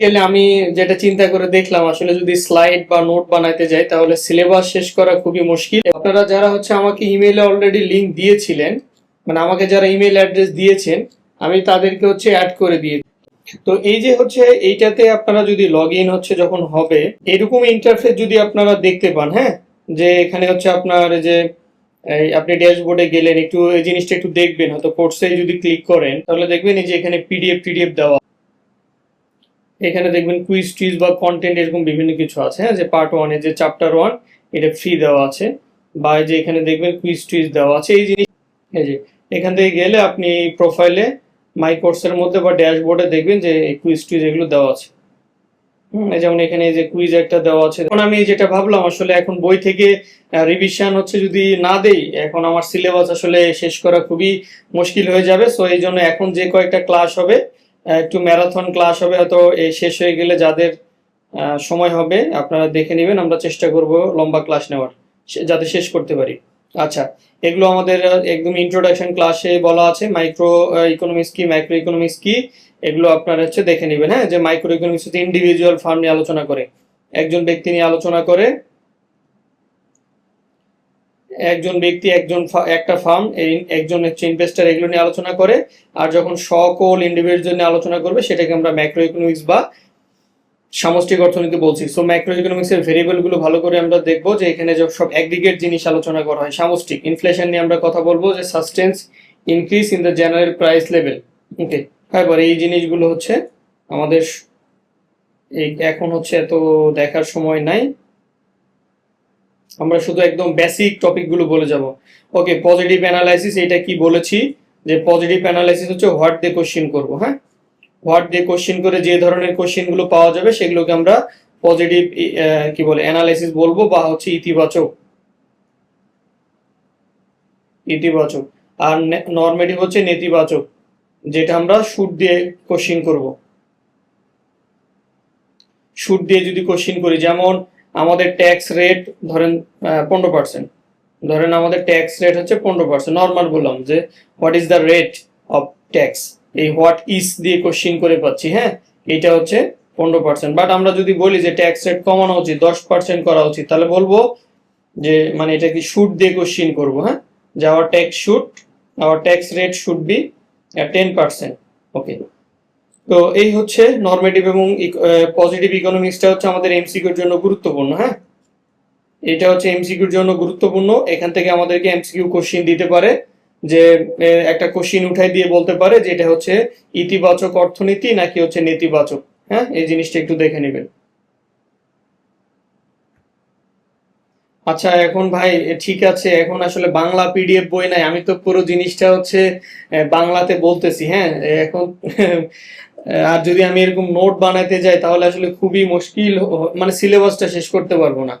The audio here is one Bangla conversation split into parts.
আমি যেটা চিন্তা করে দেখলাম, আসলে যদি স্লাইড বা নোট বানাইতে যাই, তাহলে সিলেবাস শেষ করা খুবই মুশকিল। আপনারা যারা হচ্ছে আমাকে ইমেইলে অলরেডি লিংক দিয়েছিলেন মানে আমাকে যারা ইমেল অ্যাড্রেস দিয়েছেন, আমি তাদেরকে হচ্ছে অ্যাড করে দিয়ে তো এই যে হচ্ছে, এইটাতে আপনারা যদি লগ ইন হচ্ছে যখন হবে, এরকম ইন্টারফেস যদি আপনারা দেখতে পান হ্যাঁ? যে এখানে হচ্ছে আপনার যে আপনি ড্যাশবোর্ডে গেলেন, একটু এই জিনিসটা একটু দেখবেন, হয়তো কোর্সে যদি ক্লিক করেন, তাহলে দেখবেন এই যে এখানে পিডিএফ টিডিএফ দেওয়া এখানে দেখবেন কুইজ টুইজ বা কন্টেন্ট এরকম বিভিন্ন কিছু আছে হ্যাঁ? যে পার্ট ওয়ানে যে চ্যাপ্টার ওয়ান এটা ফ্রি দেওয়া আছে। বা যে এখানে দেখবেন কুইজ টুইজ দেওয়া আছে। এই জিনিস এই যে, এখান থেকে গেলে আপনি প্রোফাইলে মাই কোর্সের মধ্যে বা ড্যাশবোর্ডে দেখবেন যে কুইজ টুইজ এগুলো দেওয়া আছে। যেমন এখানে যে কুইজ একটা দেওয়া আছে। এখন আমি যেটা ভাবলাম, আসলে এখন বই থেকে রিভিশন হচ্ছে যদি না দেই, এখন আমার সিলেবাস আসলে শেষ করা খুবই মুশকিল হয়ে যাবে। সো এই জন্য এখন যে কয়েকটা ক্লাস হবে একটু ম্যারাথন ক্লাস হবে, হয়তো এই শেষ হয়ে গেলে যাদের সময় হবে, আপনারা দেখে নেবেন, আমরা চেষ্টা করব লম্বা ক্লাস নেওয়ার যাতে শেষ করতে পারি। আচ্ছা এগুলো আমাদের একদম ইন্ট্রোডাকশন ক্লাসে বলা আছে মাইক্রো ইকোনমিক্স কি মাইক্রো ইকোনমিক্স কি, এগুলো আপনারা হচ্ছে দেখে নেবেন হ্যাঁ? যে মাইক্রো ইকোনমিক্স হচ্ছে ইন্ডিভিজুয়াল ফার্ম নিয়ে আলোচনা করে, একজন ব্যক্তি নিয়ে আলোচনা করে একজন ব্যক্তি, একজন একটা ফার্ম একজন হচ্ছে ইনভেস্টার এগুলো নিয়ে আলোচনা করে। আর যখন সকল ইন্ডিভিজুয়াল নিয়ে আলোচনা করবে, সেটাকে আমরা ম্যাক্রো ইকোনমিক্স বা সামষ্টিক অর্থনীতি বলছি। সো ম্যাক্রো ইকোনমিক্স এর ভেরিয়েবলগুলো ভালো করে আমরা দেখব যে এখানে যে সব অ্যাগ্রিগেট জিনিস আলোচনা করা হয়। সামষ্টিক ইনফ্লেশন নিয়ে আমরা কথা বলব যে sustained increase in the general price level okay এবার এই জিনিসগুলো হচ্ছে আমাদের এই এখন হচ্ছে এত দেখার সময় নাই। আমরা শুধু একদম বেসিক টপিকগুলো বলে যাব। ওকে পজিটিভ অ্যানালাইসিস এটা কি বলেছি? যে পজিটিভ অ্যানালাইসিস হচ্ছে হোয়াট দিয়ে কোশ্চেন করব হ্যাঁ? হোয়াট দিয়ে কোশ্চেন করে যে ধরনের কোশ্চেনগুলো পাওয়া যাবে, সেগুলোকে আমরা পজিটিভ কি বলে অ্যানালাইসিস বলব বা হচ্ছে ইতিবাচক। ইতিবাচক। আর নর্মেটিভ হচ্ছে নেতিবাচক, যেটা আমরা শুট দিয়ে কোশ্চেন করব। শুট দিয়ে যদি কোশ্চেন করি, যেমন আমাদের ট্যাক্স রেট ধরেন পনেরো পার্সেন্ট ধরেন আমাদের ট্যাক্স রেট হচ্ছে পনেরো পার্সেন্ট নর্মাল বললাম যে what is the rate of tax এই হোয়াট ইজ দিয়ে কোশ্চিন করে পাচ্ছি হ্যাঁ? এটা হচ্ছে পনেরো পার্সেন্ট বাট আমরা যদি বলি যে ট্যাক্স রেট কমানো উচিত, দশ পার্সেন্ট করা উচিত, তাহলে বলব যে মানে এটা কি শুট দিয়ে কোশ্চিন করব হ্যাঁ? যে our tax should our tax rate should be ten percent okay তো এই হচ্ছে নর্মেটিভ এবং পজিটিভ ইকোনমিক্সটা হচ্ছে আমাদের এমসিকিউর জন্য গুরুত্বপূর্ণ হ্যাঁ? এটা হচ্ছে এমসিকিউর জন্য গুরুত্বপূর্ণ। এখান থেকে আমাদেরকে এমসিকিউ কোশ্চিন দিতে পারে যে একটা কোশ্চিন উঠাই দিয়ে বলতে পারে যে এটা হচ্ছে ইতিবাচক অর্থনীতি নাকি হচ্ছে নেতিবাচক হ্যাঁ? এই জিনিসটা একটু দেখে নেবেন। আচ্ছা এখন ভাই ঠিক আছে, এখন আসলে বাংলা পিডিএফ বই নাই, আমি তো পুরো জিনিসটা হচ্ছে বাংলাতে বলতেছি হ্যাঁ? এখন আর যদি আমি এরকম নোট বানাইতে যাই, তাহলে আসলে খুবই মুশকিল মানে সিলেবাসটা শেষ করতে পারব না।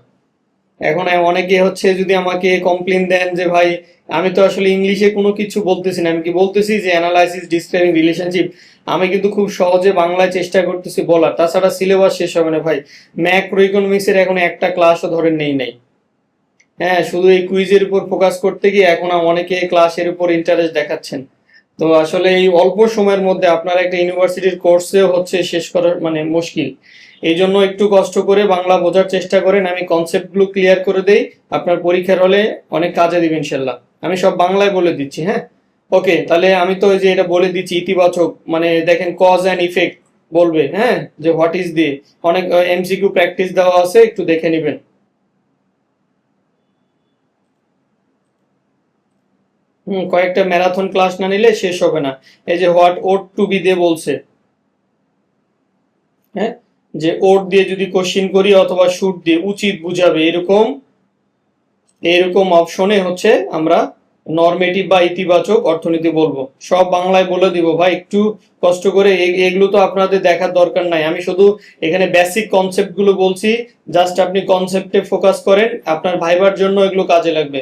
এখন অনেকে হচ্ছে যদি আমাকে কমপ্লেন দেন যে, ভাই, আমি তো আসলে ইংলিশে কোনো কিছু বলতেছি না। আমি কি বলতেছি যে অ্যানালাইসিস ডিসক্রাইবিং রিলেশনশিপ আমি কিন্তু খুব সহজে বাংলায় চেষ্টা করতেছি বলার। তাছাড়া সিলেবাস শেষ হবে না, ভাই। ম্যাক্রো ইকোনমিক্সের এখন একটা ক্লাসও ধরেন নেই নাই। হ্যাঁ শুধু এই কুইজের উপর ফোকাস করতে গিয়ে এখন অনেকে ক্লাসের উপর ইন্টারেস্ট দেখাচ্ছেন। তো আসলে এই অল্প সময়ের মধ্যে আপনার একটা ইউনিভার্সিটির কোর্সেও হচ্ছে শেষ করার মানে মুশকিল। এই জন্য একটু কষ্ট করে বাংলা বোঝার চেষ্টা করেন, আমি কনসেপ্টগুলো ক্লিয়ার করে দেই, আপনার পরীক্ষার হলে অনেক কাজে দিবেন ইনশাল্লাহ আমি সব বাংলায় বলে দিচ্ছি হ্যাঁ? ওকে, তাহলে আমি তো ওই যে এটা বলে দিচ্ছি, ইতিবাচক মানে দেখেন কজ অ্যান্ড ইফেক্ট বলবে হ্যাঁ? যে হোয়াট ইজ দিয়ে অনেক এমসিকিউ প্র্যাকটিস দেওয়া আছে, একটু দেখে নেবেন। কয়েকটা ম্যারাথন ক্লাস না নিলে শেষ হবে না। এই যে হোয়াট ওট টু বি দিয়ে বলছে। হ্যাঁ? যে ওট দিয়ে যদি কোশ্চিন করি অথবা শুট দিয়ে, উচিত বুঝাবে এরকম। এরকম অপশনে হচ্ছে আমরা নর্মেটিভ বা ইতিবাচক অর্থনীতি বলব। সব বাংলায় বলে দিব, ভাই, একটু কষ্ট করে এগুলো তো আপনাদের দেখার দরকার নাই। আমি শুধু এখানে বেসিক কনসেপ্টগুলো বলছি জাস্ট আপনি কনসেপ্টে ফোকাস করেন, আপনার ভাইবার জন্য এগুলো কাজে লাগবে।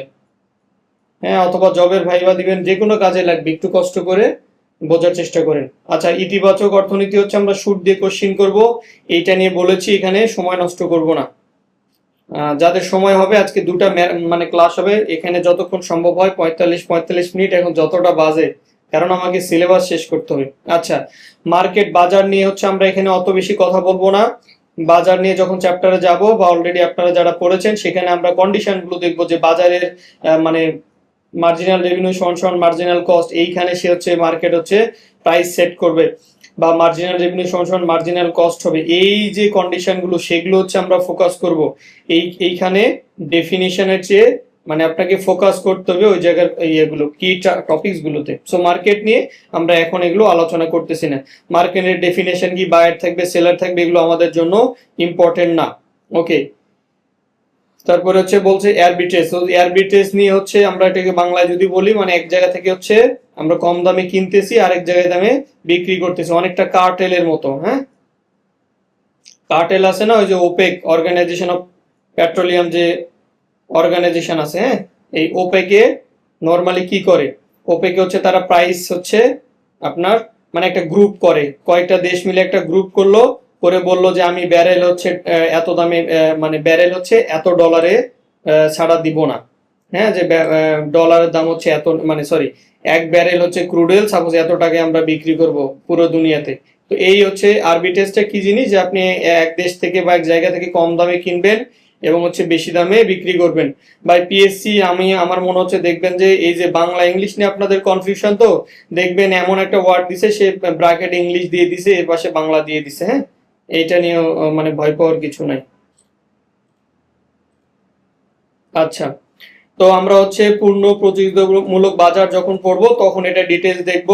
হ্যাঁ অথবা জবের ভাইবা দিবেন যে কোনো কাজে লাগবে, একটু কষ্ট করে বোঝার চেষ্টা করেন। আচ্ছা ইতিবাচক অর্থনীতি হচ্ছে আমরা শুট দিয়ে কোশ্চিন করব। এইটা নিয়ে বলেছি এখানে, সময় নষ্ট করব না। যাদের সময় হবে, আজকে দুটা মানে ক্লাস হবে, এখানে যতক্ষণ সম্ভব হয়, পঁয়তাল্লিশ পঁয়তাল্লিশ মিনিট, এখন যতটা বাজে, কারণ আমাকে সিলেবাস শেষ করতে হবে। আচ্ছা মার্কেট বাজার নিয়ে হচ্ছে আমরা এখানে অত বেশি কথা বলব না। বাজার নিয়ে যখন চ্যাপ্টারে যাব, বা অলরেডি আপনারা যারা পড়েছেন, সেখানে আমরা কন্ডিশনগুলো দেখব যে বাজারের মানে মার্জিনাল রেভিনিউ সমান সমান মার্জিনাল কস্ট এইখানে সে হচ্ছে মার্কেট হচ্ছে প্রাইস সেট করবে বা মার্জিনাল রেভিনিউ সমান সমান মার্জিনাল কস্ট হবে। এই যে কন্ডিশনগুলো, সেগুলো হচ্ছে আমরা ফোকাস করব। এই, এইখানে ডেফিনিশনের চেয়ে মানে আপনাকে ফোকাস করতে হবে ওই জায়গার ইয়েগুলো কি টপিকস গুলোতে। সো মার্কেট নিয়ে আমরা এখন এগুলো আলোচনা করতেছি না। মার্কেটের ডেফিনেশন কি বায়ার থাকবে সেলার থাকবে, এগুলো আমাদের জন্য ইম্পর্টেন্ট না। ওকে তারপরে হচ্ছে বলছে এয়ারবিট্রেস তো এয়ারবিট্রেস নিয়ে হচ্ছে আমরা এটাকে বাংলায় যদি বলি মানে এক জায়গা থেকে হচ্ছে আমরা কম দামে কিনতেছি, আরেক জায়গায় দামে বিক্রি করতেছি। অনেকটা কার্টেলের মতো হ্যাঁ? কার্টেল আছে না, ওই যে ওপেক অর্গানাইজেশন অফ পেট্রোলিয়াম যে অর্গানাইজেশন আছে হ্যাঁ? এই ওপেকে নর্মালি কি করে? ওপেকে হচ্ছে তারা প্রাইস হচ্ছে আপনার মানে একটা গ্রুপ করে। কয়েকটা দেশ মিলে একটা গ্রুপ করল করে বলল যে আমি ব্যারেল হচ্ছে এত দামে মানে ব্যারেল হচ্ছে, এত ডলারে ছাড়া দিব না। হ্যাঁ যে ডলারের দাম হচ্ছে এত মানে সরি এক ব্যারেল হচ্ছে ক্রুডেল সাপোজ এত টাকায় আমরা বিক্রি করব পুরো দুনিয়াতে। তো এই হচ্ছে আরবিটেজটা কি জিনিস? যে আপনি এক দেশ থেকে বা এক জায়গা থেকে কম দামে কিনবেন এবং হচ্ছে বেশি দামে বিক্রি করবেন। বাই পিএসসি আমি, আমার মনে হচ্ছে দেখবেন যে এই যে বাংলা ইংলিশ নিয়ে আপনাদের কনফিউশন তো, দেখবেন এমন একটা ওয়ার্ড দিছে, সে ব্র্যাকেট ইংলিশ দিয়ে দিছে, এর পাশে বাংলা দিয়ে দিছে হ্যাঁ? এইটা নিয়ে মানে ভয় পাওয়ার কিছু নাই। আচ্ছা তো আমরা হচ্ছে পূর্ণ প্রতিযোগিতামূলক বাজার যখন পড়ব তখন এটা ডিটেলস দেখব।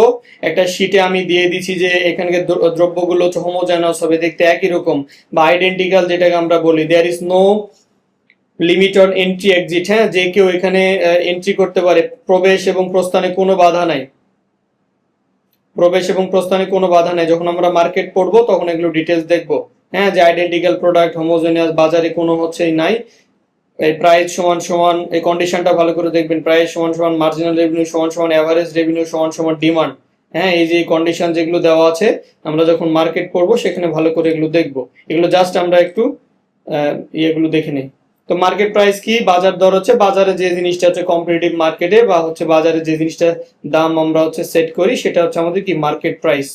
একটা শিটে আমি দিয়ে দিছি যে এখানকার দ্র- দ্রব্যগুলো হোমোজেনাস হবে, দেখতে একই রকম। বা আইডেন্টিক্যাল যেটাকে আমরা বলি there is no limit on entry exit হ্যাঁ? যে কেউ এখানে এন্ট্রি করতে পারে। প্রবেশ এবং প্রস্থানে কোনো বাধা নাই। প্রবেশ এবং প্রস্থানে কোনো বাধা নেই। যখন আমরা মার্কেট পড়ব, তখন এগুলো ডিটেলস দেখব। হ্যাঁ যে আইডেন্টিক্যাল প্রোডাক্ট হোমোজেনিয়াস বাজারে কোনো হচ্ছেই নাই। এই প্রাইস সমান সমান, এই কন্ডিশনটা ভালো করে দেখবেন। প্রাইস সমান সমান মার্জিনাল রেভিনিউ সমান সমান অ্যাভারেজ রেভিনিউ সমান সমান ডিমান্ড হ্যাঁ এই যে কন্ডিশন যেগুলো দেওয়া আছে, আমরা যখন মার্কেট করব সেখানে ভালো করে এগুলো দেখব। এগুলো জাস্ট আমরা একটু ইয়েগুলো দেখে নিই। তো মার্কেট প্রাইস কি? বাজার দর হচ্ছে, বাজারে যে জিনিসটা হচ্ছে কম্পিটিটিভ মার্কেটে বা হচ্ছে বাজারে যে জিনিসটা দাম আমরা হচ্ছে সেট করি, সেটা হচ্ছে আমাদের কি? মার্কেট প্রাইস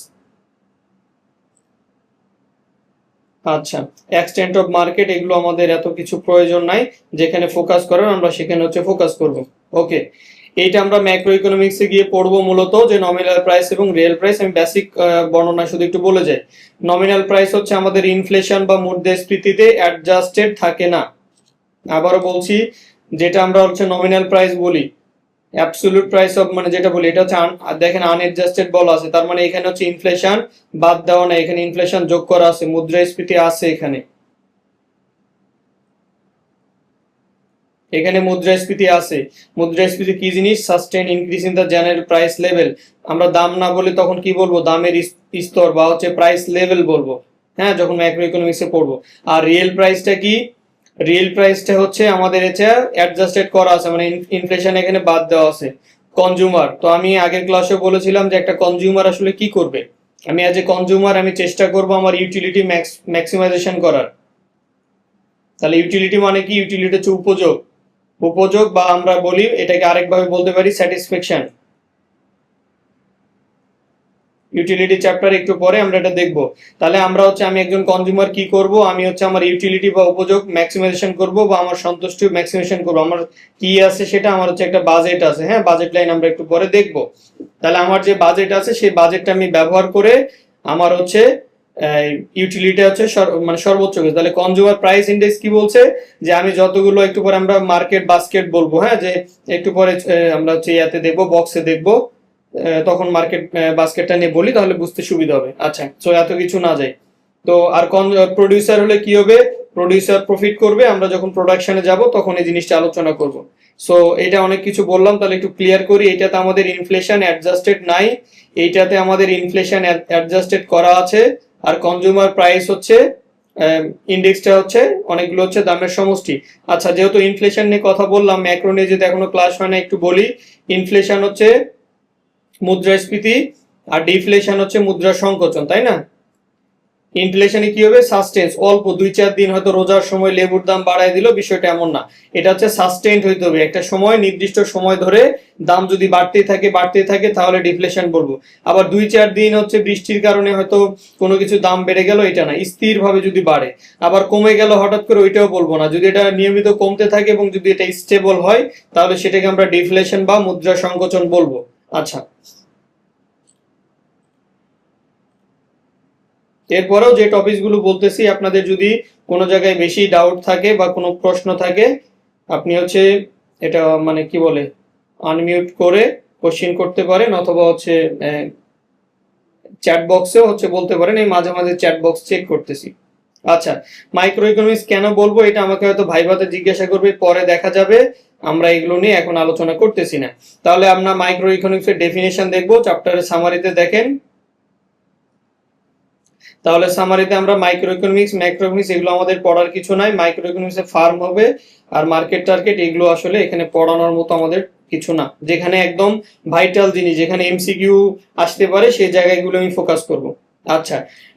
আচ্ছা এক্সটেন্ট অফ মার্কেট এগুলো আমাদের এত কিছু প্রয়োজন নাই, যেখানে ফোকাস করার আমরা সেখানে হচ্ছে ফোকাস করব। ওকে এইটা আমরা ম্যাক্রো ইকোনমিক্সে গিয়ে পড়ব মূলত যে নমিনাল প্রাইস এবং রিয়েল প্রাইস আমি বেসিক বর্ণনা শুধু একটু বলে যাই। নমিনাল প্রাইস হচ্ছে আমাদের ইনফ্লেশন বা মুদ্রাস্ফীতিতে অ্যাডজাস্টেড থাকে না। আবারও বলছি, যেটা আমরা হচ্ছে নমিনাল প্রাইস বলি অ্যাবসলিউট প্রাইস অফ মানে যেটা বলি, এটা হচ্ছে আর দেখেন আনএডজাস্টেড বলা আছে, তার মানে এখানে হচ্ছে ইনফ্লেশন বাদ দেওয়া না এখানে ইনফ্লেশন যোগ করা আছে, মুদ্রাস্ফীতি আছে এখানে। এখানে মুদ্রাস্ফীতি আছে। মুদ্রাস্ফীতি কি জিনিস? Sustained increase in the general price level আমরা দাম না বলে তখন কি বলব? দামের স্তর বা হচ্ছে প্রাইস লেভেল বলব। হ্যাঁ যখন ম্যাক্রো ইকোনমিক্সে পড়ব। আর রিয়েল প্রাইসটা কি? রিয়েল প্রাইসটা হচ্ছে আমাদের এটা অ্যাডজাস্টেড করা আছে মানে ইনফ্লেশন এখানে বাদ দেওয়া আছে কনজিউমার তো আমি আগের ক্লাসে বলেছিলাম যে একটা কনজিউমার আসলে কি করবে? আমি অ্যাজ এ কনজিউমার আমি চেষ্টা করব আমার ইউটিলিটি ম্যাক্সিমাইজেশন করার। তাহলে ইউটিলিটি মানে কি? ইউটিলিটি হচ্ছে উপযোগ। উপযোগ বা আমরা বলি, এটাকে আরেকভাবে বলতে পারি স্যাটিসফ্যাকশন ইউটিলিটি চ্যাপ্টার একটু পরে আমরা এটা দেখব। তাহলে আমরা হচ্ছে আমি একজন কনজিউমার কি করব? আমি হচ্ছে আমার ইউটিলিটি বা উপযোগ ম্যাক্সিমাইজেশন করব বা আমার সন্তুষ্টি ম্যাক্সিমাইজেশন করব। আমার কি আছে সেটা আমার হচ্ছে একটা বাজেট আছে। হ্যাঁ বাজেট লাইন আমরা একটু পরে দেখব। তাহলে আমার যে বাজেট আছে, সেই বাজেটটা আমি ব্যবহার করে আমার হচ্ছে ইউটিলিটি হচ্ছে মানে সর্বোচ্চ। তাহলে কনজিউমার প্রাইস ইন্ডেক্স কি বলছে? যে আমি যতগুলো একটু পরে আমরা মার্কেট বাস্কেট বলব। হ্যাঁ যে একটু পরে আমরা হচ্ছে ইয়াতে দেখব বক্সে দেখব। তখন মার্কেট বাস্কেটটা নিয়ে বলি, তাহলে বুঝতে সুবিধা হবে। আচ্ছা তো এত কিছু না যায়। তো আর কোন প্রডিউসার হলে কি হবে? প্রডিউসার প্রফিট করবে, আমরা যখন প্রোডাকশনে যাব, তখন এই জিনিসটা আলোচনা করব। সো এটা অনেক কিছু বললাম, তাহলে একটু ক্লিয়ার করি, এটাতে আমাদের ইনফ্লেশন অ্যাডজাস্টেড নাই, এইটাতে আমাদের ইনফ্লেশন অ্যাডজাস্টেড করা আছে। আর কনজিউমার প্রাইস হচ্ছে ইন্ডেক্সটা হচ্ছে, অনেকগুলো হচ্ছে দামের সমষ্টি। আচ্ছা যেহেতু ইনফ্লেশন নিয়ে কথা বললাম ম্যাক্রো নিয়ে যদি এখনও ক্লাস হয় না, একটু বলি। ইনফ্লেশন হচ্ছে মুদ্রাস্ফীতি আর ডিফ্লেশন হচ্ছে মুদ্রা সংকোচন, তাই না? ইনফ্লেশনে কি হবে? সাস্টেন্স অল্প, দুই চার দিন হয়তো রোজার সময় লেবুর দাম বাড়ায় দিল, বিষয়টা এমন না। এটা হচ্ছে সাস্টেন্ট হইতে হবে। একটা সময়, নির্দিষ্ট সময় ধরে দাম যদি বাড়তেই থাকে বাড়তেই থাকে, তাহলে ডিফ্লেশন বলব। আবার দুই চার দিন হচ্ছে বৃষ্টির কারণে হয়তো কোনো কিছু দাম বেড়ে গেল, এটা না। স্থিরভাবে যদি বাড়ে, আবার কমে গেল হঠাৎ করে, ওইটাও বলব না। যদি এটা নিয়মিত কমতে থাকে এবং যদি এটা স্টেবল হয়, তাহলে সেটাকে আমরা ডিফ্লেশন বা মুদ্রা সংকোচন বলব। আচ্ছা। এরপরেও যে টপিকসগুলো বলতেছি, আপনাদের যদি কোনো জায়গায় বেশি ডাউট থাকে বা কোনো প্রশ্ন থাকে, আপনি হচ্ছে এটা মানে কি বলে আনমিউট করে কোশ্চিন করতে পারেন অথবা হচ্ছে চ্যাট বক্সেও হচ্ছে বলতে পারেন, এই মাঝে মাঝে চ্যাট বক্স চেক করতেছি। আচ্ছা মাইক্রো ইকোনমিক্স কেন বলব? এটা আমাকে হয়তো ভাইভাতে জিজ্ঞাসা করবে, পরে দেখা যাবে। আমরা এগুলো নিয়ে এখন আলোচনা করতেছি না। তাহলে আমরা মাইক্রো ইকোনমিক্স এর ডেফিনেশন দেখব চ্যাপ্টারের সামারিতে দেখেন। তাহলে সামারিতে আমরা মাইক্রো ইকোনমিক্স ম্যাক্রো ইকোনমিক্স এগুলো আমাদের পড়ার কিছু নাই। মাইক্রো ইকোনমিক্স ফার্ম হবে আর মার্কেট টার্গেট এগুলো আসলে এখানে পড়ানোর মতো আমাদের কিছু না। যেখানে একদম ভাইটাল জিনিস, যেখানে এমসিকিউ আসতে পারে, সেই জায়গাগুলো আমি ফোকাস করব। আচ্ছা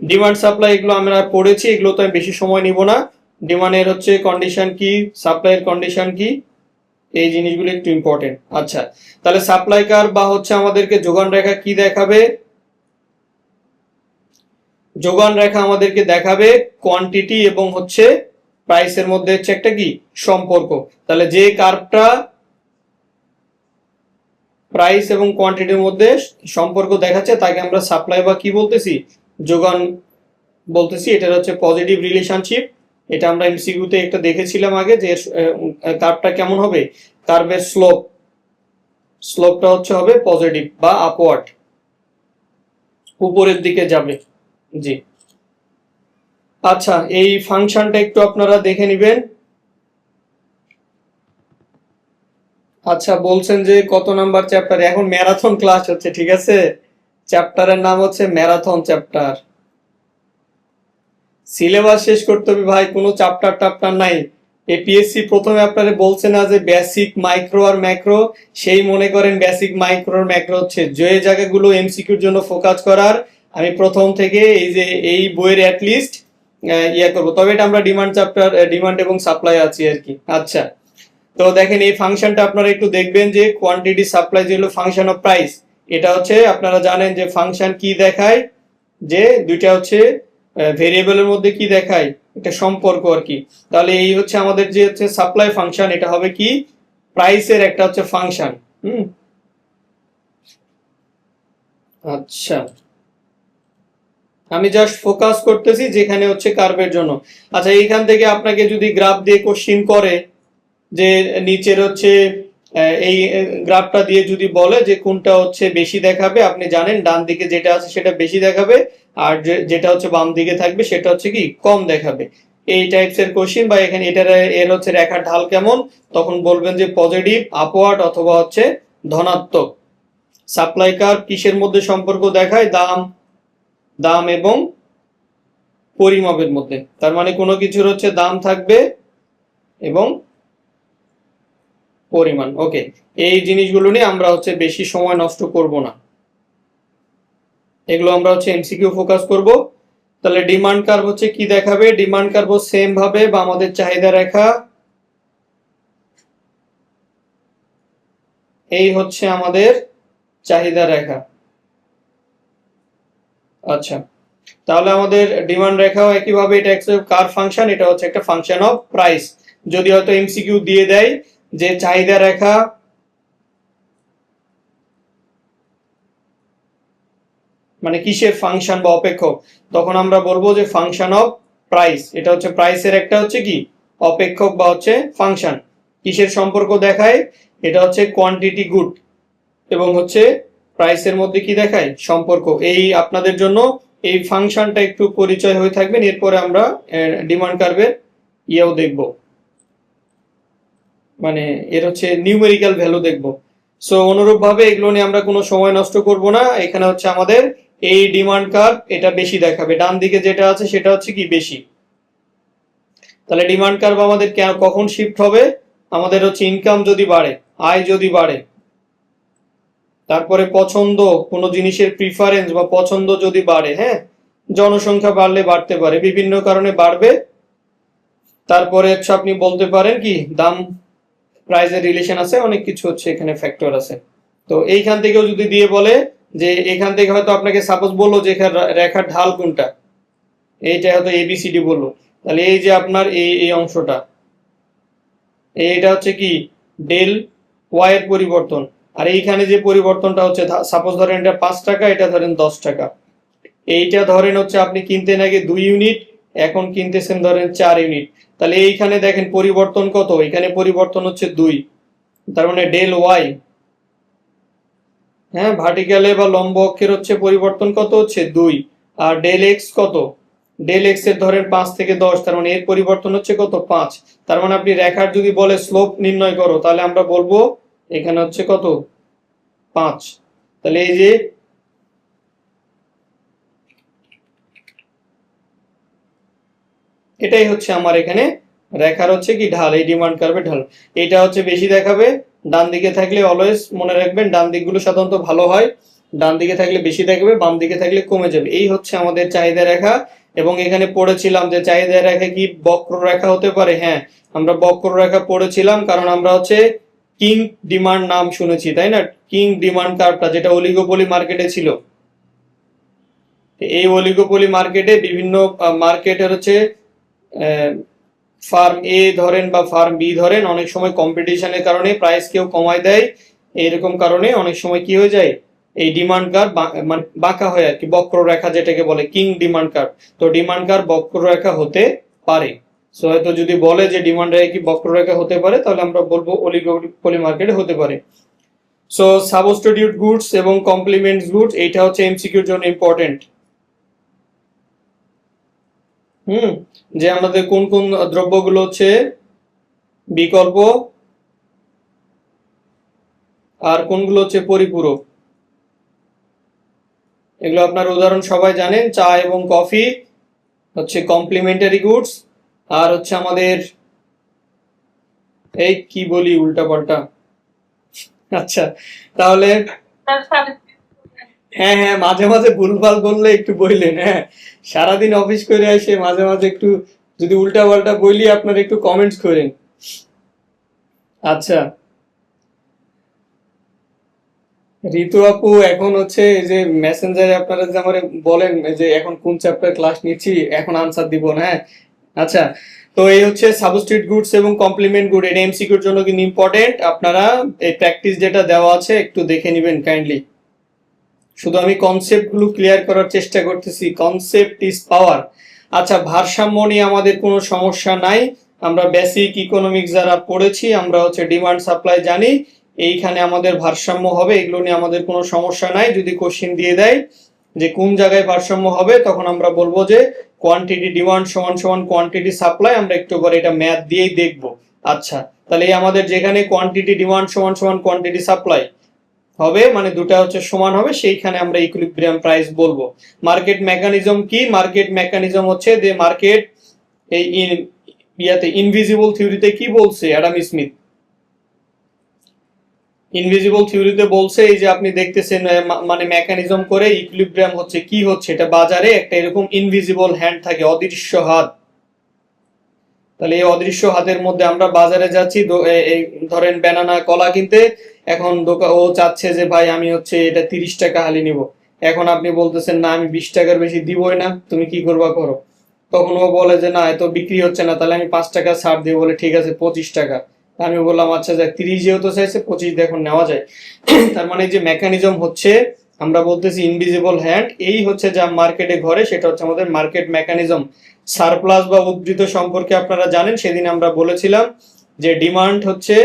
ডিমান্ড সাপ্লাই এগুলো আমরা পড়েছি, এগুলো তো আমি বেশি সময় নিব না। ডিমান্ডের হচ্ছে কন্ডিশন কি সাপ্লাইয়ের কন্ডিশন কি? এই জিনিসগুলো একটু ইম্পর্টেন্ট আচ্ছা তাহলে সাপ্লাই কার বা হচ্ছে আমাদেরকে যোগান রেখা কি দেখাবে? যোগান রেখা আমাদেরকে দেখাবে কোয়ান্টিটি এবং হচ্ছে প্রাইসের মধ্যে হচ্ছে একটা কি? সম্পর্ক। তাহলে যে কার্ভটা প্রাইস এবং কোয়ান্টিটির মধ্যে সম্পর্ক দেখাচ্ছে, তাকে আমরা সাপ্লাই বা কি বলতেছি? যোগান বলতেছি, এটার হচ্ছে পজিটিভ রিলেশনশিপ এটা আমরা এমসিকিউতে একটা দেখেছিলাম আগে যে কার্ভটা কেমন হবে? কার্ভের স্লোপ স্লোপটা হচ্ছে হবে পজিটিভ বা আপওয়ার্ড উপরের দিকে যাবে। জি। আচ্ছা এই ফাংশনটা একটু আপনারা দেখে নেবেন। আচ্ছা বলছেন যে কত নাম্বার চ্যাপ্টার এখন ম্যারাথন ক্লাস হচ্ছে, ঠিক আছে? চ্যাপ্টারের নাম হচ্ছে ম্যারাথন চ্যাপ্টার সিলেবাস শেষ করতে হবে ভাই, কোনো চ্যাপ্টার টাপ্টার নাই। এপিএসসি প্রথমে আপনারা বলছে না যে বেসিক মাইক্রো আর ম্যাক্রো সেই মনে করেন বেসিক মাইক্রো আর ম্যাক্রো হচ্ছে। যে জায়গাগুলো এমসিকিউর জন্য ফোকাস করার, আমি প্রথম থেকে এই যে এই বইয়ের অ্যাটলিস্ট ইয়ে করব। তবে এটা আমরা ডিমান্ড চ্যাপ্টার ডিমান্ড এবং সাপ্লাই আছি আর কি। আচ্ছা। তো দেখেন এই ফাংশনটা আপনারা একটু দেখবেন যে কোয়ান্টিটি সাপ্লাই যেগুলো ফাংশন অফ প্রাইস এটা হচ্ছে আপনারা জানেন যে ফাংশন কি দেখায়? যে দুইটা হচ্ছে ভেরিয়েবলের মধ্যে কি দেখায়? একটা সম্পর্ক আর কি। তাহলে এই হচ্ছে আমাদের যে হচ্ছে সাপ্লাই ফাংশন এটা হবে কি? প্রাইসের একটা হচ্ছে ফাংশন হুম? আচ্ছা। আমি জাস্ট ফোকাস করতেছি যেখানে হচ্ছে কার্ভের জন্য। আচ্ছা এইখান থেকে আপনাকে যদি গ্রাফ দিয়ে কোশ্চিন করে যে নিচের হচ্ছে এই গ্রাফটা দিয়ে যদি বলে যে কোনটা হচ্ছে বেশি দেখাবে, আপনি জানেন ডান দিকে যেটা আছে সেটা বেশি দেখাবে, আর যেটা হচ্ছে বাম দিকে থাকবে সেটা হচ্ছে কি কম দেখাবে। এই টাইপস এর কোশ্চিন বা এখানে এটার, এর হচ্ছে রেখার ঢাল কেমন, তখন বলবেন যে পজিটিভ আপওয়ার্ড অথবা হচ্ছে ধনাত্মক। সাপ্লাই কার্ভ কিসের মধ্যে সম্পর্ক দেখায়? দাম দাম এবং পরিমাপের মধ্যে। তার মানে কোনো কিছুর হচ্ছে দাম থাকবে এবং পরিমাণ। ওকে এই জিনিসগুলো নিয়ে আমরা হচ্ছে বেশি সময় নষ্ট করব না। এগুলো আমরা হচ্ছে এমসিকিউ ফোকাস করব। তাহলে ডিমান্ড কার্ভ হচ্ছে কি দেখাবে? ডিমান্ড কার্ভ সেম ভাবে বা আমাদের চাহিদা রেখা। এই হচ্ছে আমাদের চাহিদা রেখা। আচ্ছা। তাহলে আমাদের ডিমান্ড রেখাও একইভাবে এটা কার ফাংশন এটা হচ্ছে একটা ফাংশন অফ প্রাইস যদি হয়তো এমসিকিউ দিয়ে দেয় যে চাহিদা রেখা মানে কিসের ফাংশন বা অপেক্ষক, তখন আমরা বলব যে ফাংশন অফ প্রাইস এটা হচ্ছে প্রাইসের একটা হচ্ছে কি? অপেক্ষক বা হচ্ছে ফাংশন কিসের সম্পর্ক দেখায়? এটা হচ্ছে কোয়ান্টিটি গুড এবং হচ্ছে প্রাইসের মধ্যে কি দেখায়? সম্পর্ক। এই আপনাদের জন্য এই ফাংশনটা একটু পরিচয় হয়ে থাকবেন এরপরে আমরা ডিমান্ড কার্ভের ইয়েও দেখব। মানে এর হচ্ছে নিউমেরিক্যাল ভ্যালু দেখব। সো অনুরূপভাবে এগুলো নিয়ে আমরা কোনো সময় নষ্ট করব না। এখানে হচ্ছে আমাদের এই ডিমান্ড কার্ভ এটা বেশি দেখাবে। ডান দিকে যেটা আছে সেটা হচ্ছে কি বেশি। তাহলে ডিমান্ড কার্ভ আমাদের কখন শিফট হবে? আমাদের হচ্ছে ইনকাম যদি বাড়ে, আয় যদি বাড়ে, তারপরে পছন্দ কোনো জিনিসের প্রিফারেন্স বা পছন্দ যদি বাড়ে হ্যাঁ? জনসংখ্যা বাড়লে বাড়তে পারে, বিভিন্ন কারণে বাড়বে। তারপরে আপনি বলতে পারেন কি, দাম প্রাইসের রিলেশন আছে, অনেক কিছু হচ্ছে এখানে ফ্যাক্টর আছে। তো এইখান থেকেও যদি দিয়ে বলে যে এখান থেকে হয়তো আপনাকে সাপোজ বলল যে রেখার ঢাল কোনটা? এইটা হয়তো এবিসিডি বলল। তাহলে এই যে আপনার এই এই অংশটা, এইটা হচ্ছে কি? ডেল ওয়াই এর পরিবর্তন। আর এইখানে যে পরিবর্তনটা হচ্ছে সাপোজ ধরেন এটা পাঁচ টাকা, এটা ধরেন দশ টাকা। এইটা ধরেন হচ্ছে আপনি কিনতেন আগে দুই ইউনিট এখন কিনতেছেন ধরেন চার ইউনিট তাহলে এইখানে দেখেন পরিবর্তন কত? এখানে পরিবর্তন হচ্ছে দুই। তার মানে ডেল ওয়াই হ্যাঁ ভার্টিক্যালে বা লম্ব অক্ষের হচ্ছে পরিবর্তন কত হচ্ছে? দুই। আর ডেল এক্স কত? ডেল এক্সের ধরেন পাঁচ থেকে দশ, তার মানে এর পরিবর্তন হচ্ছে কত? পাঁচ। তার মানে আপনি রেখার যদি বলে স্লোপ নির্ণয় করো, তাহলে আমরা বলব এখানে হচ্ছে কত? পাঁচ। তাহলে এই যে এটাই হচ্ছে আমার এখানে রেখার হচ্ছে কি ঢাল, এই ডিমান্ড কার্ভের ঢাল। এটা হচ্ছে বেশি দেখাবে, ডান দিকে থাকলে অলওয়েজ মনে রাখবেন, ডান দিকগুলো সাধারণত ভালো হয়। ডান দিকে থাকলে বেশি থাকবে বাম দিকে থাকলে কমে যাবে। এই হচ্ছে আমাদের চাহিদা রেখা। এবং এখানে পড়েছিলাম যে চাহিদা রেখা কি বক্র রেখা হতে পারে? হ্যাঁ আমরা বক্র রেখা পড়েছিলাম কারণ আমরা হচ্ছে কিং ডিমান্ড নাম শুনেছি, তাই না? কিং ডিমান্ড কার্ভটা যেটা অলিগোপলি মার্কেটে ছিল। এই অলিগোপলি মার্কেটে বিভিন্ন মার্কেটের হচ্ছে ফার্ম এ ধরেন বা ফার্ম বি ধরেন, অনেক সময় কম্পিটিশনের কারণে প্রাইস কেউ কমায় দেয়। এরকম কারণে অনেক সময় কি হয়ে যায়, এই ডিমান্ড কার্ভ মানে বাঁকা হয় আর কি বক্ররেখা যেটাকে বলে কিং ডিমান্ড কার্ভ তো ডিমান্ড কার্ভ বক্ররেখা হতে পারে। সো হয়তো যদি বলে যে ডিমান্ড কি বক্ররেখা হতে পারে, তাহলে আমরা বলব অলিগোপলি মার্কেটে হতে পারে। সো সাবস্টিটিউট গুডস এবং কমপ্লিমেন্টস গুডস এইটা হচ্ছে এমসিকিউর জন্য ইম্পর্টেন্ট হুম? যে আমাদের কোন কোন দ্রব্যগুলো হচ্ছে বিকল্প আর কোনগুলো হচ্ছে পরিপূরক? এগুলো আপনার উদাহরণ সবাই জানেন, চা এবং কফি, হচ্ছে কমপ্লিমেন্টারি গুডস আর হচ্ছে আমাদের এই কি বলি উল্টাপাল্টা? আচ্ছা তাহলে হ্যাঁ হ্যাঁ মাঝে মাঝে ভুলভাল বললে একটু বললেন হ্যাঁ। সারাদিন অফিস করে এসে মাঝে মাঝে একটু যদি উল্টা পাল্টা বলি, আপনারা একটু কমেন্টস করেন। আচ্ছা। ঋতু আপু, এখন হচ্ছে যে মেসেঞ্জারে আপনারা যে আমার বলেন যে এখন কোন চ্যাপ্টার ক্লাস নিচ্ছি, এখন আনসার দিব না হ্যাঁ। আচ্ছা তো এই হচ্ছে সাবস্টিটিউট গুডস এবং কমপ্লিমেন্ট গুড এটা এমসিকিউর জন্য কিন্তু ইম্পর্টেন্ট আপনারা এই প্র্যাকটিস যেটা দেওয়া আছে, একটু দেখে নেবেন কাইন্ডলি শুধু আমি কনসেপ্টগুলো ক্লিয়ার করার চেষ্টা করতেছি। কনসেপ্ট ইজ পাওয়ার আচ্ছা ভারসাম্য নিয়ে আমাদের কোনো সমস্যা নাই। আমরা বেসিক ইকোনমিক্স যারা পড়েছি, আমরা হচ্ছে ডিমান্ড সাপ্লাই জানি। এইখানে আমাদের ভারসাম্য হবে, এগুলো নিয়ে আমাদের কোনো সমস্যা নাই। যদি কোশ্চিন দিয়ে দেয় যে কোন জায়গায় ভারসাম্য হবে, তখন আমরা বলব যে কোয়ান্টিটি ডিমান্ড সমান সমান কোয়ান্টিটি সাপ্লাই আমরা একটু পরে এটা ম্যাথ দিয়েই দেখব। আচ্ছা তাহলে এই আমাদের যেখানে কোয়ান্টিটি ডিমান্ড সমান সমান কোয়ান্টিটি সাপ্লাই হবে মানে দুটা হচ্ছে সমান হবে, সেইখানে আমরা ইকুইলিব্রিয়াম প্রাইস বলব। মার্কেট মেকানিজম কি? মার্কেট মেকানিজম হচ্ছে যে মার্কেট এই ইয়াতে ইনভিজিবল থিওরিতে কি বলছে? অ্যাডাম স্মিথ ইনভিজিবল থিওরিতে বলছে এই যে আপনি দেখতেছেন মানে মেকানিজম করে ইকুইলিব্রিয়াম হচ্ছে, কি হচ্ছে? এটা বাজারে একটা এরকম ইনভিজিবল হ্যান্ড থাকে, অদৃশ্য হাত। তাহলে এই অদৃশ্য হাতের মধ্যে আমরা বাজারে যাচ্ছি। ধরেন ব্যানানা কলা কিনতে, এখন দোকান ও চাচ্ছে যে, ভাই, আমি হচ্ছে এটা তিরিশ টাকা হালি নিব। এখন আপনি বলতেছেন, না, আমি বিশ টাকার বেশি দিবই না, তুমি কি করবা করো? তখন ও বলে যে, না, এত বিক্রি হচ্ছে না, তাহলে আমি পাঁচ টাকা ছাড় দিব বলে, ঠিক আছে, পঁচিশ টাকা। আমি বললাম আচ্ছা যাক, তিরিশ যেহেতু চাইছে, পঁচিশ দেখুন নেওয়া যায়। তার মানে যে মেকানিজম হচ্ছে, আমরা বলতেছি ইনভিজিবল হ্যান্ড এই হচ্ছে যা মার্কেটে ঘরে, সেটা হচ্ছে আমাদের মার্কেট মেকানিজম সারপ্লাস বা উদ্ধৃত সম্পর্কে আপনারা জানেন, সেদিন আমরা বলেছিলাম যে ডিমান্ড হচ্ছে,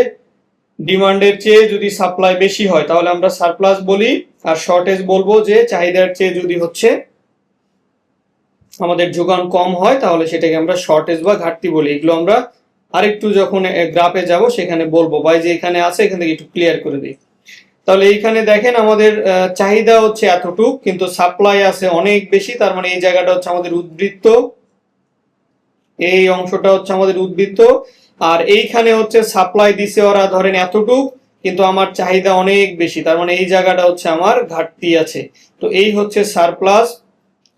ডিমান্ডের চেয়ে যদি সাপ্লাই বেশি হয়, তাহলে আমরা সারপ্লাস বলি, আর শর্টেজ বলব যে চাহিদার চেয়ে যদি হচ্ছে আমাদের যোগান কম হয়, তাহলে সেটাকে আমরা শর্টেজ বা ঘাটতি বলি। এগুলো আমরা আরেকটু যখন গ্রাফে যাব, সেখানে বলব। বা যে এখানে আছে, এখান থেকে একটু ক্লিয়ার করে দিই। তাহলে এইখানে দেখেন আমাদের চাহিদা হচ্ছে এতটুক, কিন্তু সাপ্লাই আছে অনেক বেশি, তার মানে এই জায়গাটা হচ্ছে আমাদের উদ্বৃত্ত এই অংশটা হচ্ছে আমাদের উদ্বৃত্ত। আর এইখানে হচ্ছে সাপ্লাই দিছে ওরা, ধরেন এতটুক, কিন্তু আমার চাহিদা অনেক বেশি। তার মানে এই জায়গাটা হচ্ছে আমার ঘাটতি আছে। তো এই হচ্ছে সারপ্লাস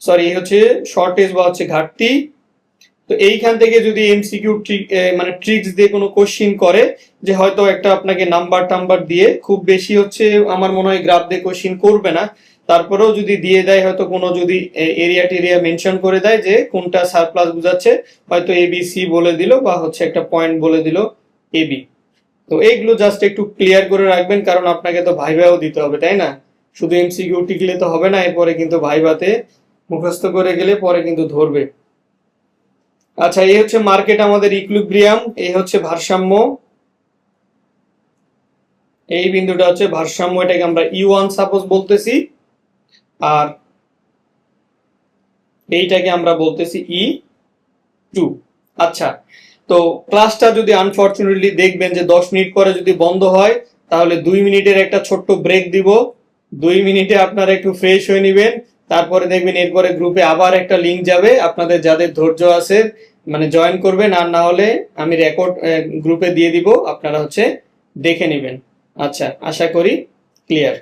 সরি এই হচ্ছে শর্টেজ বা হচ্ছে ঘাটতি। তো এইখান থেকে যদি এমসিকিউ মানে ট্রিক্স দিয়ে কোনো কোশ্চিন করে, যে হয়তো একটা আপনাকে নাম্বার টাম্বার দিয়ে খুব বেশি হচ্ছে, আমার মনে হয় গ্রাফ দিয়ে কোশ্চিন করবে না। তারপরেও যদি দিয়ে দেয়, হয়তো কোনো যদি এরিয়া টেরিয়া মেনশন করে দেয় যে কোনটা সারপ্লাস বোঝাচ্ছে, হয়তো এ বি সি বলে দিল বা হচ্ছে একটা পয়েন্ট বলে দিল এ বি তো এইগুলো জাস্ট একটু ক্লিয়ার করে রাখবেন, কারণ আপনাকে তো ভাইভাও দিতে হবে, তাই না? শুধু এমসিকিউ টিকলে তো হবে না, এরপরে কিন্তু ভাইভাতে মুখস্থ করে গেলে পরে কিন্তু ধরবে। আচ্ছা এই হচ্ছে মার্কেট আমাদের ইকুইলিব্রিয়াম এই হচ্ছে ভারসাম্য। এই বিন্দুটা হচ্ছে ভারসাম্য, এটাকে আমরা ই ওয়ান সাপোজ বলতেছি। আর এইটাকে আমরা বলতেছি ই টু আচ্ছা তো ক্লাসটা যদি আনফরচুনেটলি দেখবেন যে দশ মিনিট পরে যদি বন্ধ হয়, তাহলে দুই মিনিটের একটা ছোট্ট ব্রেক দিব। দুই মিনিটে আপনারা একটু ফ্রেশ হয়ে নেবেন, তারপরে দেখবেন এরপরে গ্রুপে আবার একটা লিঙ্ক যাবে। আপনাদের যাদের ধৈর্য আছে মানে জয়েন করবেন, আর না হলে আমি রেকর্ড গ্রুপে দিয়ে দিব, আপনারা হচ্ছে দেখে নেবেন। আচ্ছা আশা করি ক্লিয়ার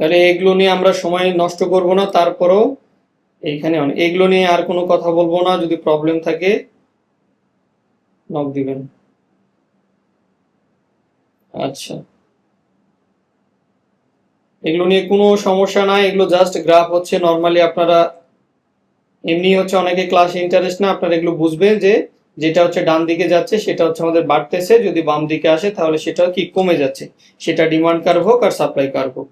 তাহলে এগুলো নিয়ে আমরা সময় নষ্ট করব না, তারপরেও এইখানে এগুলো নিয়ে আর কোনো কথা বলব না, যদি প্রবলেম থাকে নক দিবেন। আচ্ছা। এগুলো নিয়ে কোনো সমস্যা নাই, এগুলো জাস্ট গ্রাফ হচ্ছে। নর্মালি আপনারা এমনি হচ্ছে অনেকে ক্লাস ইন্টারেস্ট না, আপনারা এগুলো বুঝবেন যে যেটা হচ্ছে ডান দিকে যাচ্ছে, সেটা হচ্ছে আমাদের বাড়তেছে। যদি বাম দিকে আসে, তাহলে সেটা কি কমে যাচ্ছে? সেটা ডিমান্ড কার্ভ হোক আর সাপ্লাই কার্ভ হোক।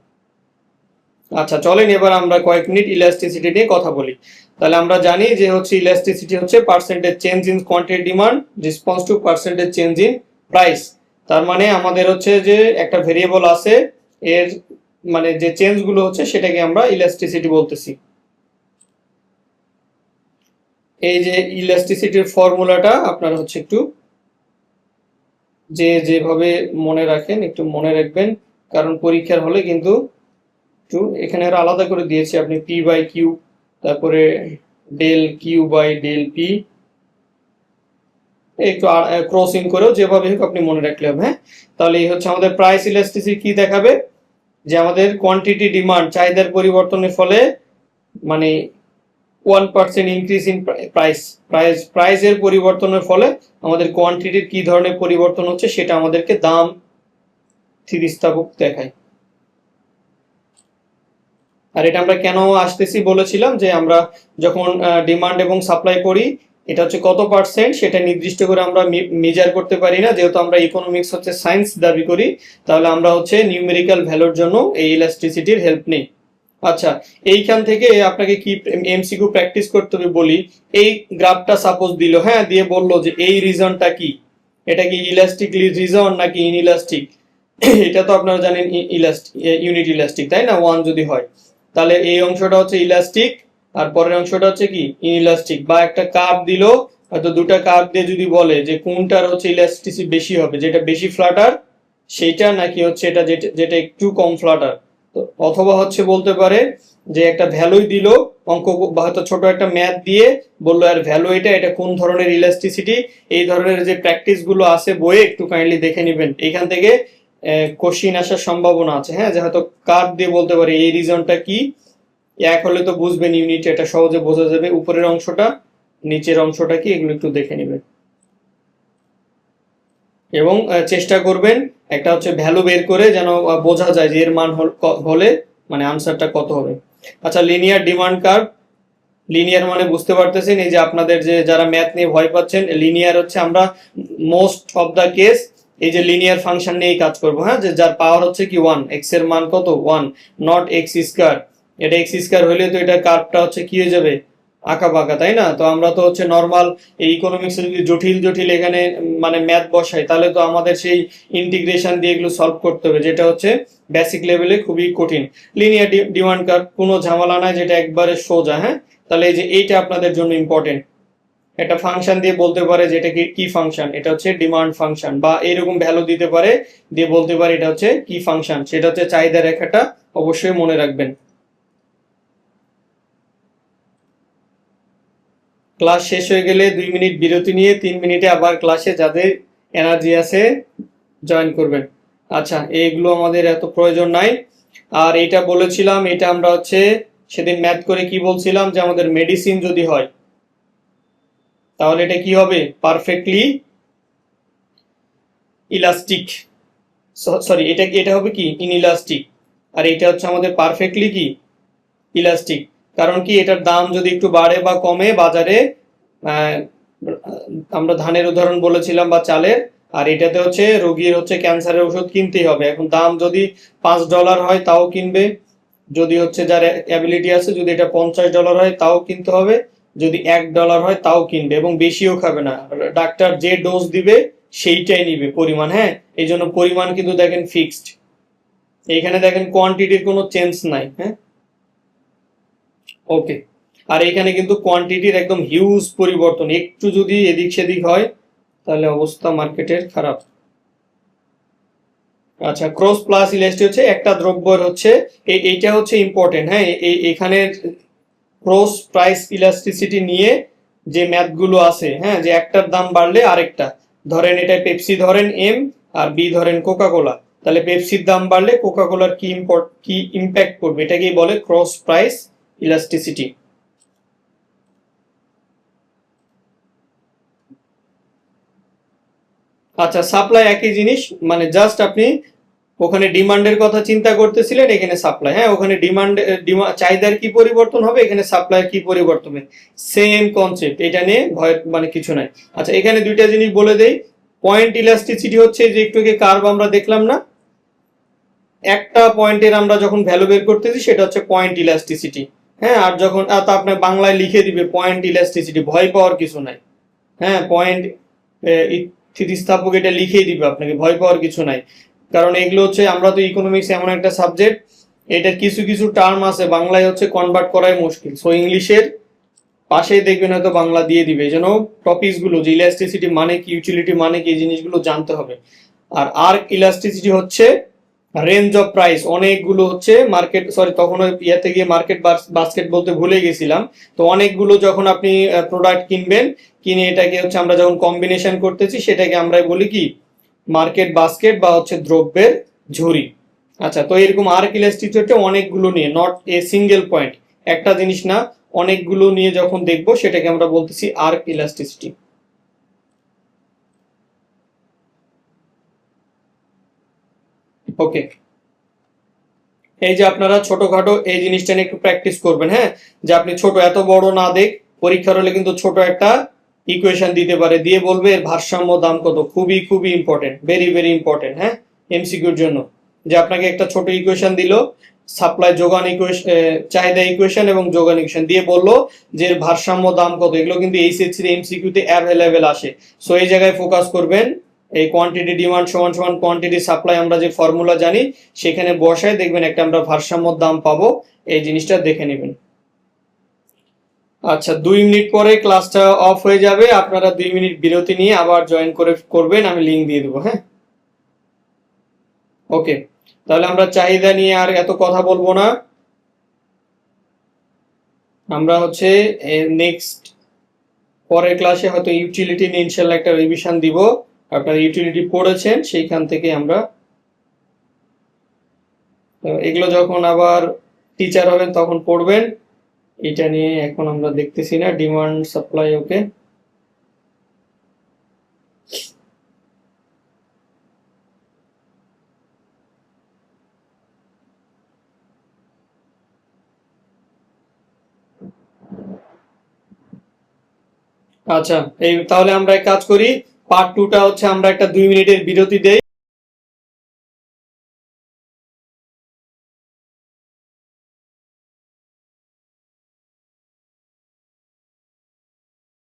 আচ্ছা চলেন এবার আমরা কয়েক মিনিট ইলাস্টিসিটি নিয়ে কথা বলি। তাহলে আমরা জানি যে হচ্ছে ইলাস্টিসিটি হচ্ছে percentage change in quantity demand response to percentage change in price তার মানে আমাদের হচ্ছে যে একটা ভেরিয়েবল আছে, এর মানে যে চেঞ্জগুলো হচ্ছে সেটাকে আমরা ইলাস্টিসিটি বলতেছি। এই যে ইলাস্টিসিটির ফর্মুলাটা আপনারা হচ্ছে একটু যে যেভাবে মনে রাখেন, একটু মনে রাখবেন, কারণ পরীক্ষার হলে কিন্তু একটু এখানে আরও আলাদা করে দিয়েছি। আপনি পি বাই কিউ, তারপরে del Q by del P. একটু ক্রসিং করেও যেভাবে হোক আপনি মনে রাখলে হবে হ্যাঁ? তাহলে এই হচ্ছে আমাদের প্রাইস ইলাস্টিসি কি দেখাবে? যে আমাদের কোয়ান্টিটি ডিমান্ড চাহিদার পরিবর্তনের ফলে মানে one percent increase in price price প্রাইসের পরিবর্তনের ফলে আমাদের কোয়ান্টিটির কি ধরনের পরিবর্তন হচ্ছে সেটা আমাদেরকে দাম স্থিতিস্থাপক দেখায়। আর এটা আমরা কেন আসতেছি বলেছিলাম যে আমরা যখন ডিমান্ড এবং সাপ্লাই করি, এটা হচ্ছে কত পার্সেন্ট সেটা নির্দিষ্ট করে আমরা মেজার করতে পারি না। যেহেতু আমরা ইকোনমিক্স হচ্ছে সায়েন্স দাবি করি, তাহলে আমরা হচ্ছে নিউমেরিক্যাল ভ্যালুর জন্য এই ইলাস্ট্রিসিটির হেল্প নেই। আচ্ছা এইখান থেকে আপনাকে কি এমসিকিউ প্র্যাকটিস করতে হবে বলি, এই গ্রাফটা সাপোজ দিল হ্যাঁ দিয়ে বলল যে এই রিজনটা কি? এটা কি ইলাস্টিক রিজন নাকি ইনইলাস্টিক এটা তো আপনারা জানেন ইলাস্টিক ইউনিট ইলাস্টিক তাই না? ওয়ান যদি হয়। তাহলে এই অংশটা হচ্ছে ইলাস্টিক আর পরের অংশটা হচ্ছে কি? ইনইলাস্টিক বা একটা কাপ দিল, হয়তো দুটা কাপ দিয়ে যদি বলে যে কোনটার হচ্ছে ইলাস্টিসি বেশি হবে, যেটা বেশি ফ্লাটার সেটা নাকি হচ্ছে এটা যেটা একটু কম ফ্লাটার অথবা হচ্ছে বলতে পারে যে একটা ভ্যালুই দিল, অঙ্ক বা হয়তো ছোট একটা ম্যাথ দিয়ে বলল, আর ভ্যালু এটা এটা কোন ধরনের ইলাস্টিসিটি এই ধরনের যে প্র্যাকটিসগুলো আছে বইয়ে একটু কাইন্ডলি দেখে নেবেন। এখান থেকে কোশ্চিন আসার সম্ভাবনা আছে। হ্যাঁ যে হয়তো কার্ড দিয়ে বলতে পারি, এই রিজনটা কি? এক হলে তো বুঝবেন ইউনিট, এটা সহজে বোঝা যাবে। উপরের অংশটা, নিচের অংশটা কি, এগুলো একটু দেখে নেবেন। এবং চেষ্টা করবেন একটা হচ্ছে ভ্যালু বের করে যেন বোঝা যায় যে এর মান হলে মানে আনসারটা কত হবে। আচ্ছা লিনিয়ার ডিমান্ড কার্ভ লিনিয়ার মানে বুঝতে পারতেছেন, এই যে আপনাদের যে যারা ম্যাথ নিয়ে ভয় পাচ্ছেন লিনিয়ার হচ্ছে আমরা মোস্ট অফ দ্য কেস এই যে লিনিয়ার ফাংশন নিয়েই কাজ করব হ্যাঁ? যে যার পাওয়ার হচ্ছে কি ওয়ান এক্সের মান কত? ওয়ান নট এক্স স্কোয়ার এটা এক্স স্কোয়ার হলে তো এটা কার্ভটা হচ্ছে কি হয়ে যাবে? আঁকা বাঁকা, তাই না? তো আমরা তো হচ্ছে নর্মাল এই ইকোনমিক্স যদি জটিল জটিল এখানে মানে ম্যাথ বসাই, তাহলে তো আমাদের সেই ইন্টিগ্রেশন দিয়ে এগুলো সলভ করতে হবে, যেটা হচ্ছে বেসিক লেভেলে খুবই কঠিন। লিনিয়ার ডিমান্ড কার্ভ কোনো ঝামেলা নাই, যেটা একবারে সোজা হ্যাঁ? তাহলে এই যে এইটা আপনাদের জন্য ইম্পর্টেন্ট একটা ফাংশন দিয়ে বলতে পারে যেটা কি কি ফাংশন এটা হচ্ছে ডিমান্ড ফাংশন বা এরকম ভ্যালু দিতে পারে, দিয়ে বলতে পারে এটা হচ্ছে কি ফাংশন সেটা হচ্ছে চাহিদা রেখাটা অবশ্যই মনে রাখবেন। ক্লাস শেষ হয়ে গেলে দুই মিনিট বিরতি নিয়ে তিন মিনিটে আবার ক্লাসে যাদের এনার্জি আছে জয়েন করবেন। আচ্ছা এইগুলো আমাদের এত প্রয়োজন নাই। আর এটা বলেছিলাম, এটা আমরা হচ্ছে সেদিন ম্যাথ করে কি বলছিলাম যে আমাদের মেডিসিন যদি হয় তাহলে এটা কি হবে? পারফেক্টলি ইলাস্টিক সরি এটা এটা হবে কি? ইনইলাস্টিক আর এটা হচ্ছে আমাদের পারফেক্টলি কি? ইলাস্টিক কারণ কি, এটার দাম যদি একটু বাড়ে বা কমে বাজারে আমরা ধানের উদাহরণ বলেছিলাম বা চালের, আর এটাতে হচ্ছে রোগীর হচ্ছে ক্যান্সারের ওষুধ কিনতেই হবে। এখন দাম যদি পাঁচ ডলার হয়, তাও কিনবে। যদি হচ্ছে যার অ্যাবিলিটি আছে, যদি এটা পঞ্চাশ ডলার হয়, তাও কিনতে হবে। যদি এক ডলার হয়, তাও কিনবে এবং বেশিও খাবে না। ডাক্তার যে ডোজ দিবে, সেইটাই নিবে পরিমাণ হ্যাঁ? এই জন্য পরিমাণ কিন্তু দেখেন ফিক্সড এইখানে দেখেন কোয়ান্টিটির কোনো চেঞ্জ নাই হ্যাঁ? ওকে আর এখানে কিন্তু কোয়ান্টিটির একদম হিউজ পরিবর্তন। একটু যদি এদিক সেদিক হয়, তাহলে অবস্থা মার্কেটের খারাপ। আচ্ছা ক্রস প্লাস ইলাস্টি হচ্ছে একটা দ্রব্যের হচ্ছে এই এইটা হচ্ছে ইম্পর্টেন্ট হ্যাঁ? এখানের ক্রস প্রাইস ইলাস্টিসিটি নিয়ে যে ম্যাথগুলো আছে হ্যাঁ যে একটার দাম বাড়লে আরেকটা। ধরেন এটা পেপসি, ধরেন এম, আর বি ধরেন কোকা কোলা তাহলে পেপসির দাম বাড়লে কোকা কোলার কি ইম্পর্ট কি ইম্প্যাক্ট করবে এটাকেই বলে ক্রস প্রাইস ইলাস্টিসিটি। আচ্ছা সাপ্লাই একই জিনিস মানে জাস্ট আপনি ওখানে ডিমান্ডের কথা চিন্তা করতেছিলেন, এখানে সাপ্লাই হ্যাঁ ওখানে ডিমান্ড চাহিদার কি পরিবর্তন হবে, এখানে সাপ্লাইয়ের কি পরিবর্তন হবে? সেম কনসেপ্ট এটা নিয়ে ভয় মানে কিছু নাই। আচ্ছা এখানে দুইটা জিনিস বলে দেই। পয়েন্ট ইলাস্টিসিটি হচ্ছে যে একটু কার্ভ আমরা দেখলাম না? একটা পয়েন্টের আমরা যখন ভ্যালু বের করতেছি, সেটা হচ্ছে পয়েন্ট ইলাস্টিসিটি হ্যাঁ আর যখন তা আপনার বাংলায় লিখে দিবে পয়েন্ট ইলাস্টিসিটি ভয় পাওয়ার কিছু নাই। হ্যাঁ পয়েন্ট স্থিতিস্থাপক এটা লিখেই দিবে আপনাকে, ভয় পাওয়ার কিছু নাই। কারণ এগুলো হচ্ছে, আমরা তো ইকোনমিক্স এমন একটা সাবজেক্ট এটার কিছু কিছু টার্ম আছে, বাংলায় হচ্ছে কনভার্ট করাই মুশকিল। সো ইংলিশের পাশেই দেখবেন হয়তো বাংলা দিয়ে দিবে, এই জন্য টপিকসগুলো, যে ইলাস্টিসিটি মানে কি ইউটিলিটি মানে কি, এই জিনিসগুলো জানতে হবে। আর আর ইলাস্টিসিটি হচ্ছে রেঞ্জ অফ প্রাইস অনেকগুলো হচ্ছে মার্কেট সরি তখন ইয়াতে গিয়ে মার্কেট বাস্কেট বলতে ভুলে গেছিলাম। তো অনেকগুলো যখন আপনি প্রোডাক্ট কিনবেন, কিনে এটাকে হচ্ছে আমরা যখন কম্বিনেশন করতেছি, সেটাকে আমরা বলি কি মার্কেট বাস্কেট বা হচ্ছে দ্রব্যের ঝুড়ি। আচ্ছা তো এরকম আর ইলাস্টিসিটি হচ্ছে অনেকগুলো নিয়ে নট এ সিঙ্গেল পয়েন্ট একটা জিনিস না, অনেকগুলো নিয়ে যখন দেখব সেটাকে আমরা বলতেছি আর্ক ইলাস্টিসিটি ওকে এই যে আপনারা ছোটখাটো এই জিনিসটা নিয়ে একটু প্র্যাকটিস করবেন হ্যাঁ? যে আপনি ছোট এত বড় না দেখ, পরীক্ষার হলে কিন্তু ছোট একটা ইকুয়েশন দিতে পারে, দিয়ে বলবে এর ভারসাম্য দাম কত? খুবই খুবই ইম্পর্টেন্ট ভেরি ভেরি ইম্পর্টেন্ট হ্যাঁ? এমসিকিউর জন্য। যে আপনাকে একটা ছোট ইকুয়েশন দিল সাপ্লাই যোগান ইকুয়েশন চাহিদা ইকুয়েশন এবং যোগান ইকুয়েশন দিয়ে বলল যে এর ভারসাম্য দাম কত? এগুলো কিন্তু এইচএসসি এমসিকিউতে অ্যাভেলেবেল আসে। সো এই জায়গায় ফোকাস করবেন, এই কোয়ান্টিটি ডিমান্ড সমান সমান কোয়ান্টিটি সাপ্লাই আমরা যে ফর্মুলা জানি, সেখানে বসায় দেখবেন একটা আমরা ভারসাম্য দাম পাবো, এই জিনিসটা দেখে নেবেন। আচ্ছা দুই মিনিট পরে ক্লাসটা অফ হয়ে যাবে। আপনারা দুই মিনিট বিরতি নিয়ে আবার জয়েন করে করবেন, আমি লিঙ্ক দিয়ে দেবো হ্যাঁ? ওকে তাহলে আমরা চাহিদা নিয়ে আর এত কথা বলব না। আমরা হচ্ছে নেক্সট পরের ক্লাসে হয়তো ইউটিলিটি নিয়ে ইনশাল্লাহ একটা রিভিশন দিব। আপনারা ইউটিলিটি পড়েছেন, সেইখান থেকে আমরা এগুলো যখন আবার টিচার হবেন তখন পড়বেন। এটা নিয়ে এখন আমরা দেখতেছি না ডিমান্ড সাপ্লাই ওকে আচ্ছা এই তাহলে আমরা এক কাজ করি পার্ট টুটা হচ্ছে আমরা একটা দুই মিনিটের বিরতি দেই।